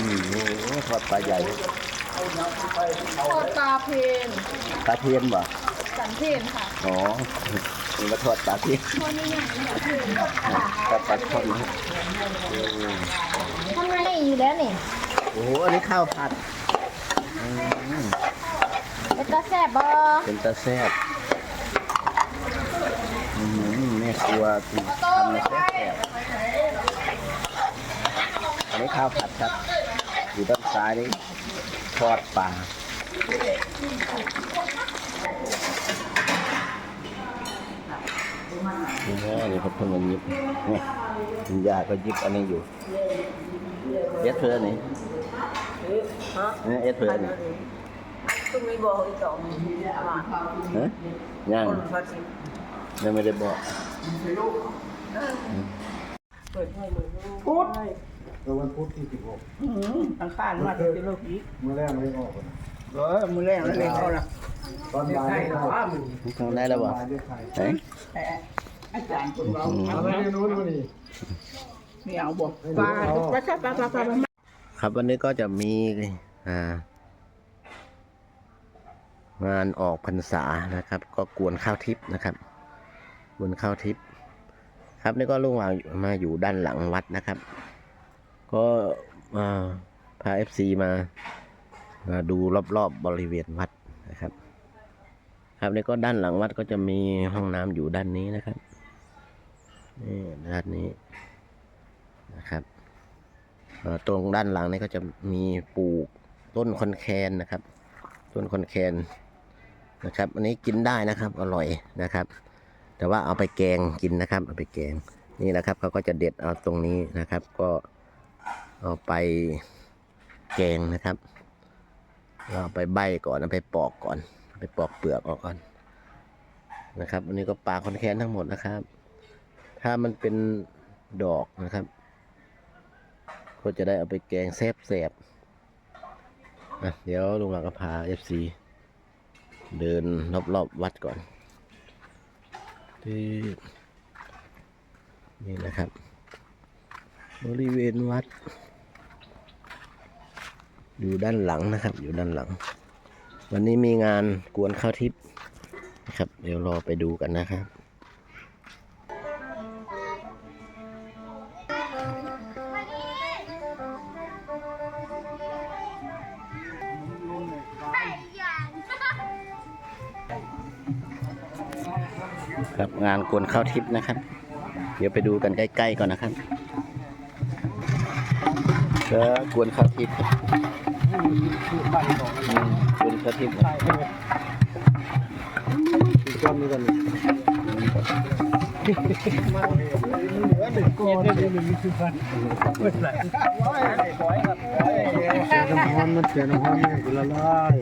อืมโอ้โหทอดปลาใหญ่ทอดปลาเพนปลาเทียนบ่สันเพนค่ะอ๋อนี่มาทอดปลาเทียนทอดนี่อย่างนี้ค่ะเพนปลาปลาทอดนะโอ้ทำงานได้อยู่แล้วนี่โหอันนี้ข้าวผัดอืมเป็นตาแซ่บบอเป็นตาแซ่บอืมแม่ครัวที่ทำในแซ่บๆอันนี้ข้าวผัดครับ อยู่ด้านซ้ายนี่ทอดปลานี่ฮะนี่เขาเพิ่งมายิบนี่คุณยาก็ยิบอันนี้อยู่เอสเพื่อนนี่ฮะเนี่ยเอสเพื่อนนี่ตุ้มีบอกอีกต่อมาฮะยังคนพัดสิยังไม่ได้บอกเปิดให้เลยพุธเออวันพุธที่สิบหกอังคารมาที่โลกอีกเมื่อแรกไม่ได้ออกนะเออมือแรกแล้วเลยเขาละตอนบ่ายได้เข้าทำได้แล้วบ่บ่ายได้ไข่ไหนแต่อาจารย์คนเราเอาไปเรียนรู้นมานี่ไม่เอาบอกปลาปลาปลาปลาปลาครับวันนี้ก็จะมีอ่างานออกพรรษานะครับ ก็กวนข้าวทิพย์นะครับกวนข้าวทิพย์ครับนี่ก็ลุงวางมาอยู่ด้านหลังวัดนะครับ ก็มาพาเอฟซีมามาดูรอบๆบบริเวณวัดนะครับ ครับนี่ก็ด้านหลังวัดก็จะมีห้องน้ำอยู่ด้านนี้นะครับนี่ด้านนี้นะครับตรงด้านหลังนี่ก็จะมีปลูกต้นคอนแคนนะครับ ต้นคอนแคนนะครับ อันนี้กินได้นะครับ อร่อยนะครับ แต่ว่าเอาไปแกงกินนะครับ เอาไปแกงนี่นะครับเขาก็จะเด็ดเอาตรงนี้นะครับ ก็ เอาไปแกงนะครับเราเอาไปใบก่อนเอาไปปอกก่อน ไปปอกเปลือกออกก่อนนะครับ อันนี้ก็ปลาคอนแคนทั้งหมดนะครับ ถ้ามันเป็นดอกนะครับ ก็จะได้เอาไปแกงแซบแซบๆอะเดี๋ยวลุงหลังก็พาเอฟซีเดินรอบๆวัดก่อนที่นี่นะครับ บริเวณวัด อยู่ด้านหลังนะครับ อยู่ด้านหลัง วันนี้มีงานกวนข้าวทิพย์นะครับ เดี๋ยวรอไปดูกันนะครับครับงานกวนข้าวทิพย์นะครับ เดี๋ยวไปดูกันใกล้ๆก่อนนะครับก็กวนข้าวทิพย์ อืมกวนข้าวทิพย์อีกคนนึงกันเสียน้ำมันมันเสียน้ำมันเนี่ยละลาย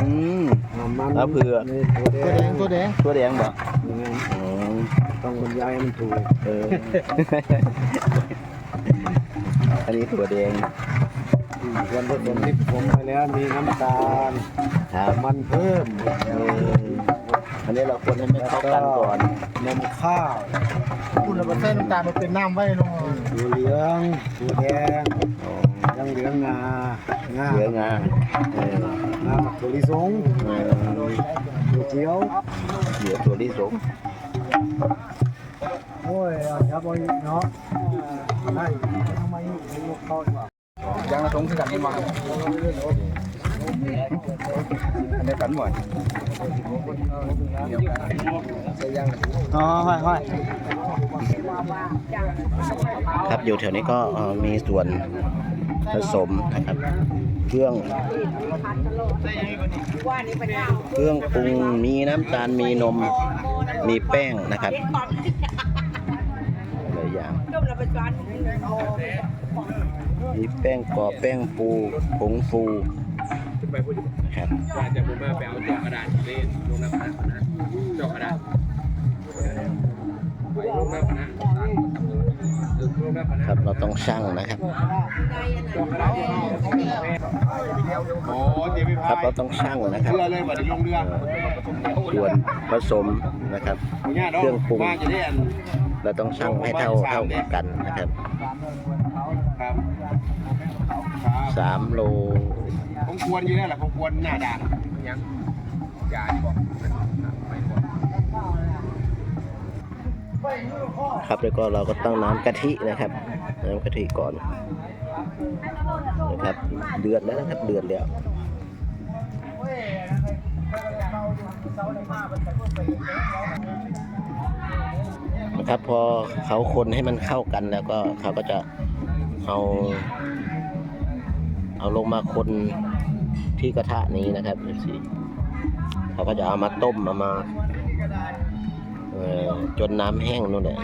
อืมน้ำมันแล้วเผื่อนี่ตัวแดงตัวแดงตัวแดงบอกนี่ไงอ๋อ ต้องบรรยายให้มันถูกเออ อันนี้ตัวแดงส่วนผสมที่ผมไปแล้วมีน้ำตาลครับมันเพิ่มเอออันนี้เราควรให้มันเข้ากันก่อนนมข้าวคุณเอาไปใส่น้ำตาลมาเป็นน้ำไว้ลงตัวเหลืองตัวแดงอ๋อยังเหลืองงางาเหลืองาเอองาหมักถั่วลิสงเออตัวเขียวเหลือตัวที่สง โอ้ยอายับเอาอีกเนาะได้ทำไมลูกเขาอีกว่ายังตรงที่กันที่มาอันนี้กันหมดอ๋อห้อยห้อยครับอยู่แถวนี้ก็มีส่วนผสมนะครับเครื่องเครื่องปรุงมีน้ำตาลมีนม มีแป้งนะครับหลายอย่าง มีแป้งกรอบแป้งปูผงฟูครับ ว่าจะบุมาไปเอาจอกกระดาษเล่นลงน้ำนะนะจอกกระดาษ ครับเราต้องชั่งนะครับครับเราต้องชั่งนะครับเรือเลยว่าจะลงเรือส่วนผสมนะครับ เครื่องปรุงเราต้องชั่งให้เท่าเท่ากันนะครับสามโลผมควรอยู่แล้วแหละผมควรหน้าด่านยังย่าดีบอกไม่บอก ครับแล้วก็เราก็ตั้งน้ำกะทินะครับ น้ำกะทิก่อนนะครับ เดือดแล้วนะครับเดือดแล้วนะครับพอเขาคนให้มันเข้ากันแล้วก็เขาก็จะเอาเอาลงมาคนที่กระทะนี้นะครับดูสิเขาก็จะเอามาต้มเอามา จนน้ำแห้งนู่นแหละ